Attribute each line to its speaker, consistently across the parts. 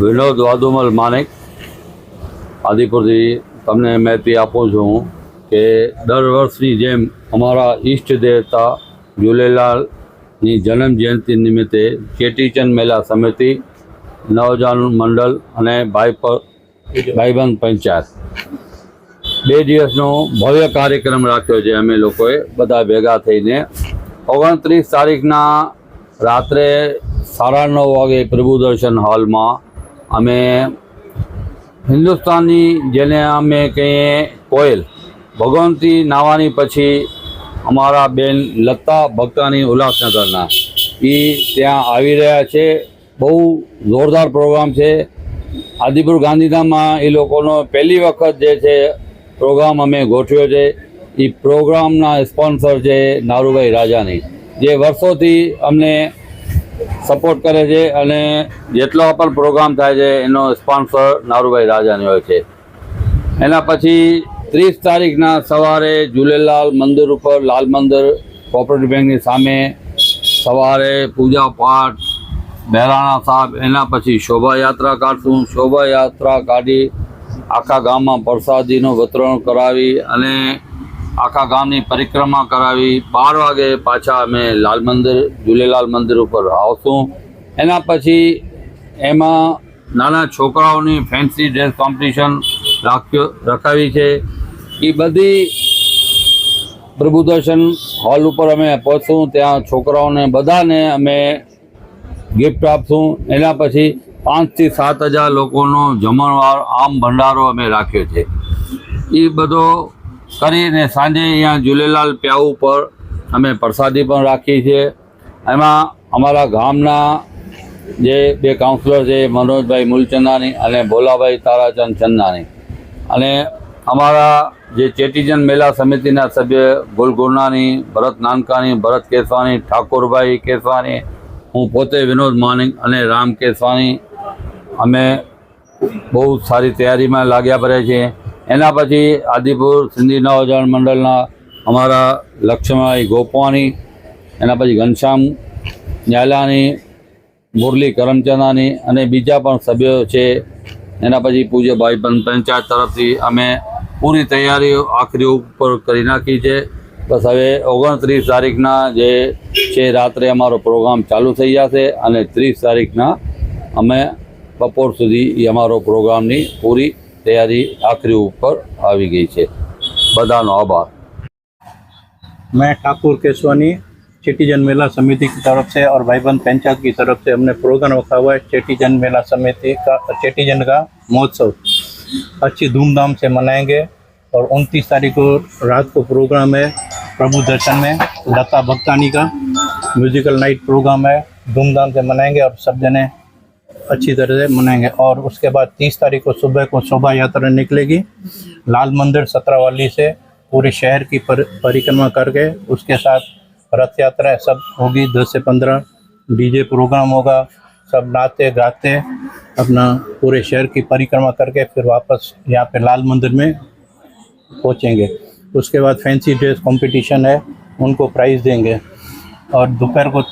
Speaker 1: વિનોદ વાદુમલ માણેક, આદિપુરથી તમને માહિતી આપું છું કે દર વર્ષની જેમ અમારા ઈષ્ટ દેવતા ઝૂલેલાલની જન્મ જયંતિ નિમિત્તે ચેટીચંદ મેલા સમિતિ, નવજાન મંડળ અને ભાઈ પ- ભાઈબંધ પંચાયત. બે દિવસનો ભવ્ય કાર્યક્રમ રાખ્યો છે અમે લોકોએ બધા ભેગા થઈને. ઓગણત્રીસ તારીખના રાત્રે સાડા નવ વાગે પ્રભુ દર્શન હોલમાં અમે હિન્દુસ્તાનની જેને અમે કહીએ કોયલ, ભગવંતી નાવાની પછી અમારા બેન લતા ભક્તાની ઉલ્લાસનગરના. એ ત્યાં આવી રહ્યા છે. બહુ જોરદાર પ્રોગ્રામ છે. આદિપુર ગાંધીધામમાં એ લોકોનો પહેલી વખત જે છે પ્રોગ્રામ અમે ગોઠવ્યો છે. એ પ્રોગ્રામના સ્પોન્સર છે નારુભાઈ રાજાની. જે વર્ષોથી અમને સપોર્ટ કરે છે અને જેટલો પણ પ્રોગ્રામ થાય છે, એનો સ્પોન્સર નારુભાઈ રાજાની હોય છે. એના પછી ત્રીસ તારીખના સવારે ઝૂલેલાલ મંદિર ઉપર, લાલ મંદિર કોઓપરેટિવ બેંકની સામે સવારે પૂજા પાઠ બહેરાણા સાહેબ, એના પછી શોભાયાત્રા કાઢશું. શોભાયાત્રા કાઢી આખા ગામમાં પ્રસાદીનું વિતરણ કરાવી અને આખા ગામની પરિક્રમા કરાવી. બાર વાગે પાછા અમે લાલ મંદિર ઝૂલેલાલ મંદિર ઉપર આવશું. એના પછી એમાં નાના છોકરાઓની ફેન્સી ડ્રેસ કોમ્પિટિશન રાખ્યો, રખાવી છે. એ બધી પ્રભુદર્શન હોલ ઉપર અમે પહોંચશું. ત્યાં છોકરાઓને બધાને અમે ગિફ્ટ આપશું. એના પછી પાંચથી સાત હજાર લોકોનો જમણવાર આમ ભંડારો અમે રાખ્યો છે. એ બધો કરીને સાંજે અહીંયા ઝૂલેલાલ પ્યાઉ ઉપર અમે પ્રસાદી પણ રાખી છે એમાં અમારા ગામના જે બે કાઉન્સિલર છે, મનોજભાઈ મૂલચંદાની અને ભોલાભાઈ તારાચંદ ચંદાની. અને અમારા જે ચેટીચંદ મેલા સમિતિના સભ્ય ગુલગુરનાની ભરત નાનકાની, ભરત કેસવાની, ઠાકોરભાઈ કેસવાની, હું પોતે વિનોદ માનિક અને રામ કેસવાની અમે બહુ સારી તૈયારીમાં લાગ્યા પડે છે એના પછી આદિપુર સિંધી નવજણ મંડળના અમારા લક્ષ્મણભાઈ ગોપવાની, એના પછી ઘનશ્યામ ન્યાલાની, મુરલી કરમચંદાની અને બીજા પણ સભ્યો છે. એના પછી પૂજ્ય ભાઈ પંચાયત તરફથી અમે પૂરી તૈયારીઓ આખરી ઉપર કરી નાખી છે. બસ હવે ઓગણત્રીસ તારીખના જે છે રાત્રે અમારો પ્રોગ્રામ ચાલુ થઈ જશે અને ત્રીસ તારીખના અમે બપોર સુધી અમારો પ્રોગ્રામની પૂરી તૈયારી આખરી ઉપર આવી ગઈ છે બધાનો આભાર
Speaker 2: मैं ठाकुर केसवानी चेटीजन मेला समिति की तरफ से और भाईबंद पंचायत की तरफ से हमने प्रोग्राम रखा हुआ है चेटीजन मेला समिति का चेटीजन का महोत्सव अच्छी धूमधाम से मनाएंगे और 29 तारीख को रात को प्रोग्राम है प्रभु दर्शन में लता भक्तानी का म्यूजिकल नाइट प्रोग्राम है धूमधाम से मनाएंगे और सब जने अच्छी तरह से मनाएँगे। और उसके बाद 30 तारीख को सुबह को शोभा यात्रा निकलेगी। लाल मंदिर सत्रहवाली से पूरे शहर की पर, परिक्रमा करके उसके साथ रथ यात्रा सब होगी। दस से पंद्रह डीजे प्रोग्राम होगा। सब नाते गाते अपना पूरे शहर की परिक्रमा करके फिर वापस यहाँ पे लाल मंदिर में पहुँचेंगे। उसके बाद फैंसी ड्रेस कंपटीशन है उनको प्राइज़ देंगे। और दोपहर को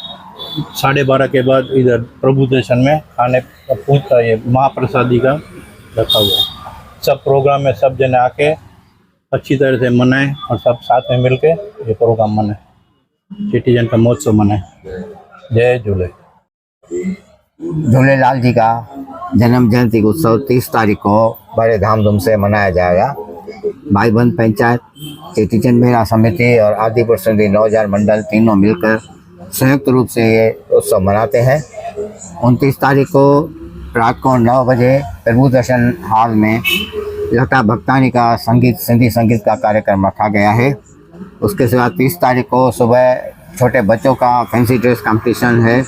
Speaker 2: साढ़े बारह के बाद इधर प्रभु दर्शन में खाने पूछता ये महाप्रसादी का रखा हुआ सब प्रोग्राम में सब जने आके अच्छी तरह से मनाएँ और सब साथ में मिलके ये प्रोग्राम मनाएँ। सिटीजन का महोत्सव मनाएँ। जय झूले।
Speaker 3: झूलेलाल जी का जन्म जयंती उत्सव तीस तारीख को बड़े धामधूम से मनाया जाएगा। भाई बंद पंचायत चेटीचंद मेरा समिति और आदिपुर सिंधी नौजार मंडल तीनों मिलकर संयुक्त रूप से ये उत्सव मनाते हैं। उनतीस तारीख को रात को नौ बजे प्रभु दर्शन हॉल में लता भक्तानी का संगीत, सिंधी संगीत का कार्यक्रम रखा गया है। उसके सिवा तीस तारीख को सुबह छोटे बच्चों का फैंसी ड्रेस कंपटीशन है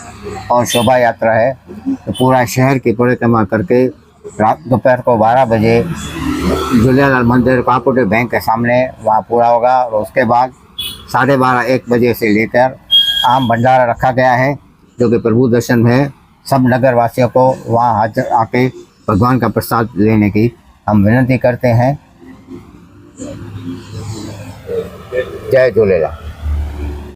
Speaker 3: और शोभा यात्रा है। तो पूरा शहर की परिक्रमा करके रात, दोपहर को 12 बजे झूलेलाल मंदिर कोऑपरेटिव बैंक के सामने वहाँ पूरा होगा और उसके बाद साढ़े बारह, एक बजे से लेकर आम भंडारा रखा गया है, जो कि प्रभु दर्शन में सब नगर वासियों को वहाँ हाजिर आके भगवान का प्रसाद लेने की हम विनती करते हैं। जय झूलेलाल।